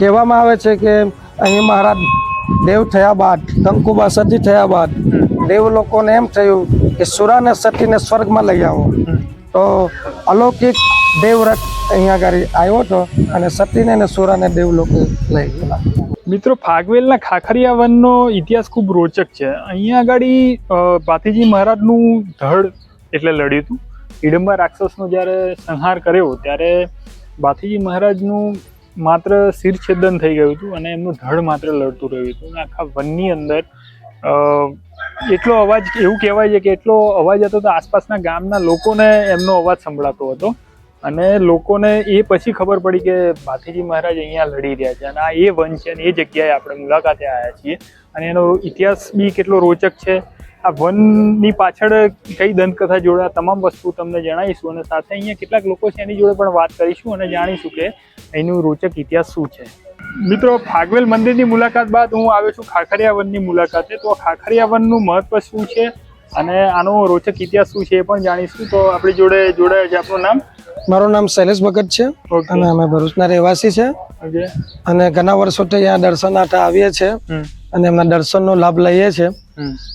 કહેવામાં આવે છે કે અહીં મહારાજ દેવ થયા બાદ, કંકુબા સતી થયા બાદ દેવ લોકોને એમ થયું કે સુરાને સતીને સ્વર્ગમાં લઈ આવો. તો અલૌકિક દેવવ્રત અહીંયા આગળ આવ્યો હતો અને સતીને અને સુરાને દેવ લોકો લઈ ગયેલા. મિત્રો, ફાગવેલના ખાખરિયા વનનો ઇતિહાસ ખૂબ રોચક છે. અહીંયા આગળ ભાતીજી મહારાજનું ધડ એટલે લડ્યું હતું. હિડમ્બા રાક્ષસનો જ્યારે સંહાર કર્યો, ત્યારે ભાતીજી મહારાજનું માત્ર શિરછેદન થઈ ગયું હતું અને એમનું ધડ માત્ર લડતું રહ્યું હતું. અને આખા વનની અંદર એટલો અવાજ, એવું કહેવાય છે કે એટલો અવાજ હતો તો આસપાસના ગામના લોકોને એમનો અવાજ સંભળાતો હતો. અને લોકોને એ પછી ખબર પડી કે ભાથીજી મહારાજ અહીંયા લડી રહ્યા છે. અને આ એ વન છે અને એ જગ્યાએ આપણે મુલાકાતે આવ્યા છીએ. અને એનો ઇતિહાસ બી કેટલો રોચક છે. આ વનની પાછળ કઈ દંતકથા જોડે તમામ વસ્તુ તમને જણાવીશું અને સાથે અહીંયા કેટલાક લોકો છે એની જોડે પણ વાત કરીશું અને જાણીશું કે એનું રોચક ઇતિહાસ શું છે. મિત્રો ફાગવેલ મંદિરની મુલાકાત બાદ હું આવ્યો છું ખાખરિયા વનની મુલાકાતે. તો ખાખરિયા વનનું મહત્વ શું છે અને આનો રોચક ઇતિહાસ શું છે એ પણ જાણીશું. તો આપણી જોડે જોડાય છે આપણું નામ? મારું નામ શૈલેષ ભગત છે અને અમે ભરૂચના રહેવાસી છે. અને ઘણા વર્ષોથી અહીંયા દર્શનાર્થે આવીએ છીએ અને એમના દર્શનનો લાભ લઈએ છીએ.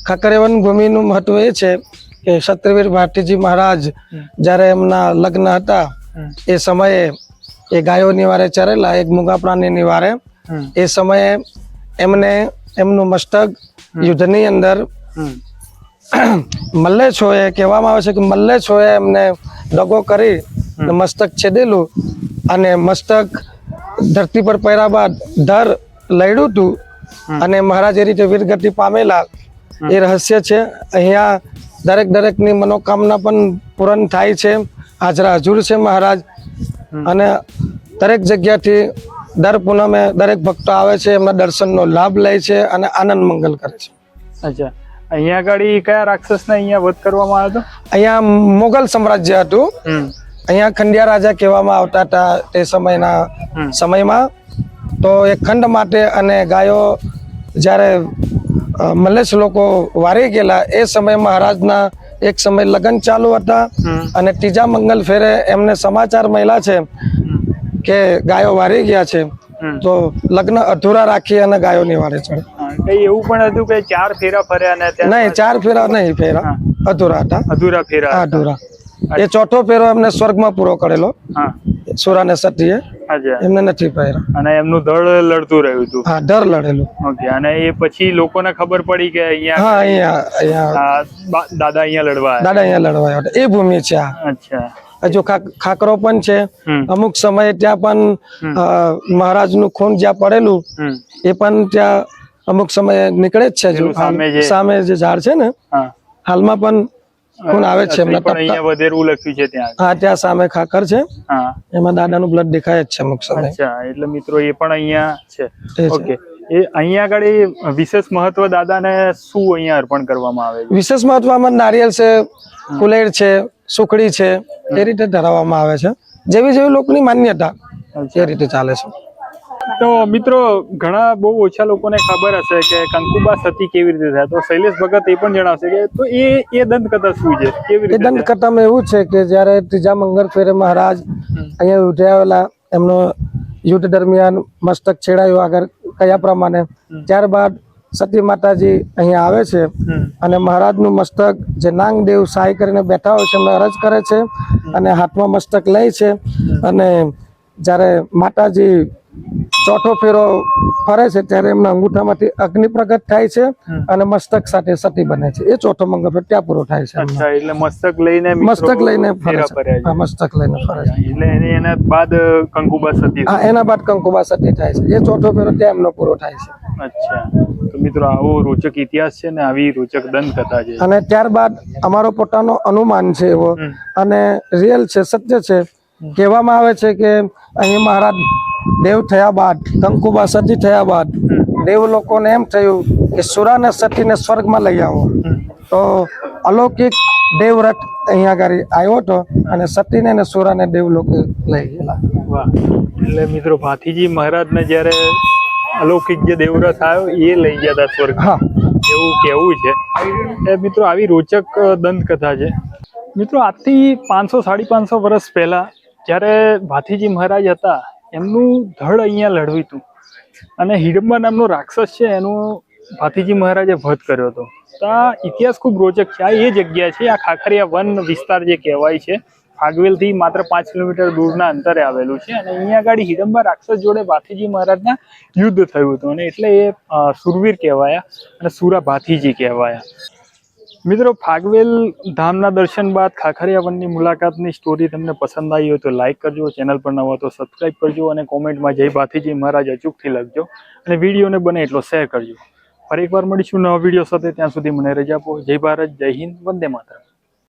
ખાકરેવન ભૂમિનું મહત્વ એ છે કે ક્ષત્રવીર ભાટીજી મહારાજ જ્યારે એમના લગ્ન હતા એ સમયે એ ગાયો નિવારે ચરેલા એક મૂંગા પ્રાણી નિવારે એ સમયે એમને એમનું મસ્તક યુદ્ધની અંદર મલ્લે છોએ કહેવામાં આવે છે કે મલ્લે છોએ એમને દગો કરી મસ્તક છેદેલું અને મસ્તક ધરતી પર પહેરા બાદ ધર લડ્યું હતું અને મહારાજ એ રીતે વીરગતિ પામેલા. એ રહસ્ય છે. અહીંયા દરેક દરેકની મનોકામના પણ પૂરણ થાય છે. હાજરા હજુર છે મહારાજ. અને દરેક જગ્યાથી દર પૂનમે દરેક ભક્તો આવે છે એમના દર્શનનો લાભ લે છે અને આનંદ મંગલ કરે છે. અચ્છા. અહીંયા આગળ કયા રાક્ષસને અહીંયા વધ કરવામાં આવ્યો અહીંયા મોગલ સામ્રાજ્ય હતું. અહીંયા ખંડિયા રાજા કહેવામાં આવતા હતા તે સમયના સમયમાં. તો એ ખંડ માટે અને ગાયો જ્યારે મલેશ લોકો વારી ગયેલા. એ સમયે મહારાજના એક સમય લગ્ન ચાલુ હતા અને ત્રીજા મંગલ ફેરે એમને સમાચાર મળ્યા છે કે ગાયો વારી ગયા છે. તો લગ્ન અધૂરા રાખી અને ગાયો નિવારે ચડે હા, કઈ એવું પણ હતું કે ચાર ફેરા ફર્યા નહીં ચાર ફેરા નહીં ફેરા અધૂરા હતા. અધૂરા ફેરા અધૂરા. એ ચોથો ફેરો એમને સ્વર્ગમાં પૂરો કરેલો. સુરાને સટીએ. એમને નથી પહેર્યા. અને એમનું ધડ લડતું રહ્યું હતું. હા ડર લડેલું. ઓકે અને એ પછી લોકોને ખબર પડી કે અહીંયા હા અહીંયા અહીંયા. દાદા અહીંયા લડવા દાદા અહીંયા લડવા આવ્યા. એ ભૂમિ છે આ. અચ્છા. હજુ ખાકરો પણ છે. અમુક સમયે ત્યાં પણ મહારાજ મહારાજનું ખૂન જ્યાં પડેલું એ પણ ત્યાં અમુક સમયે નીકળે જ છે. સામે જે- ઝાડ છે ને હાલમાં પણ ખૂન આવે છે એમના અહીંયા વધેરવું લખ્યું છે ત્યાં. હા ત્યાં સામે ખાકર છે. હા. એમાં દાદાનું બ્લડ દેખાય જ છે અમુક સમય. અચ્છા એટલે મિત્રો એ પણ અહીંયા છે. ઓકે. એ અહીંયા આગળ વિશેષ મહત્વ દાદાને શું અહીંયા અર્પણ કરવામાં આવે છે? વિશેષ મહત્વમાં નારિયેલ છે કુલેર છે સુખડી છે એ રીતે ધરાવવામાં આવે છે. જેવી જેવી લોકોની માન્યતા એ રીતે ચાલે છે. તો મિત્રો ઘણા બહુ ઓછા લોકોને ખબર હશે કે કંકુબા સતી કેવી રીતે થાય. તો શૈલેષ ભગત એ પણ જણાવશે કે તો એ એ દંતકથા શું છે? કેવી રીતે દંતકથામાં એવું છે કે જ્યારે ત્રીજા મંગળ ફેરે મહારાજ અહીંયા ઉઠાવેલા એમનો યુદ્ધ દરમિયાન મસ્તક છેડાયું આગળ કયા પ્રમાણે. ત્યારબાદ સતી માતાજી અહીંયા આવે છે અને મહારાજનું મસ્તક જે નાંગદેવ સહાય કરીને બેઠા હોય છે એમને અરજ કરે છે અને હાથમાં મસ્તક લે છે અને જ્યારે માતાજી ચોથો ફેરો ફરે છે ત્યારે એમના અંગૂઠામાંથી અગ્નિ પ્રગટ થાય છે અને મસ્તક સાથે સતી બને છે. એ ચોથો મંગળ ફેર ત્યાં પૂરો થાય છે. એટલે મસ્તક લઈને મસ્તક લઈને ફરે છે. મસ્તક લઈને ફરે છે. એટલે એના બાદ કંકુબા સતી હા એના બાદ કંકુબા સતી થાય છે. એ ચોથો ફેરો ત્યાં એમનો પૂરો થાય છે. અચ્છા તો મિત્રો આવો રોચક ઇતિહાસ છે ને આવી રોચક દંતકથા છે. અને ત્યારબાદ અમારો પોતાનો અનુમાન છે એવો અને રિયલ છે સત્ય છે. કહેવામાં આવે છે કે અહીં મહારાજ દેવ થયા બાદ કંકુબા સતી થયા બાદ દેવ લોકોને એમ થયું કે સુરાને સતીને સ્વર્ગમાં લઈ આવો. તો અલૌકિક દેવરથ અહીંયા આગળ આવ્યો હતો અને સતીને અને સુરાને દેવ લોકો લઈ ગયેલા. વાહ. એટલે મિત્રો ભાથીજી મહારાજને જ્યારે અલૌકિક જે દેવરથ આવ્યો એ લઈ ગયા હતા સ્વર્ગ હા. એવું કેવું છે. એ મિત્રો આવી રોચક દંતકથા છે. મિત્રો આજથી પાંચસો સાડી પાંચસો વર્ષ પહેલા જ્યારે ભાથીજી મહારાજ હતા એમનું ધડ અહીંયા લડવ્યું હતું અને હિડમ્બા નામનો રાક્ષસ છે, એનો ભાતીજી મહારાજે વધ કર્યો હતો. તો આ ઇતિહાસ ખૂબ રોચક છે. આ એ જગ્યા છે, આ ખાખરિયા વન વિસ્તાર જે કહેવાય છે, ફાગવેલથી માત્ર પાંચ કિલોમીટર દૂરના અંતરે આવેલું છે. અને અહીંયા આગળ હિડમ્બા રાક્ષસ જોડે ભાથીજી મહારાજના યુદ્ધ થયું હતું. અને એટલે એ સુરવીર કહેવાયા અને સુરા ભાથીજી કહેવાયા. મિત્રો, ફાગવેલ ધામના દર્શન બાદ ખાખરિયા વનની મુલાકાતની સ્ટોરી તમને પસંદ આવી હોય તો લાઈક કરજો ચેનલ પર નવા તો સબસ્ક્રાઈબ કરજો અને કોમેન્ટમાં જય ભાથીજી મહારાજ અચૂકથી લખજો અને વિડીયોને બને એટલો શેર કરજો. ફરી એકવાર મળીશું નવા વીડિયો સાથે, ત્યાં સુધી મને રજા આપો. જય ભારત, જય હિન્દ, વંદે માતરમ.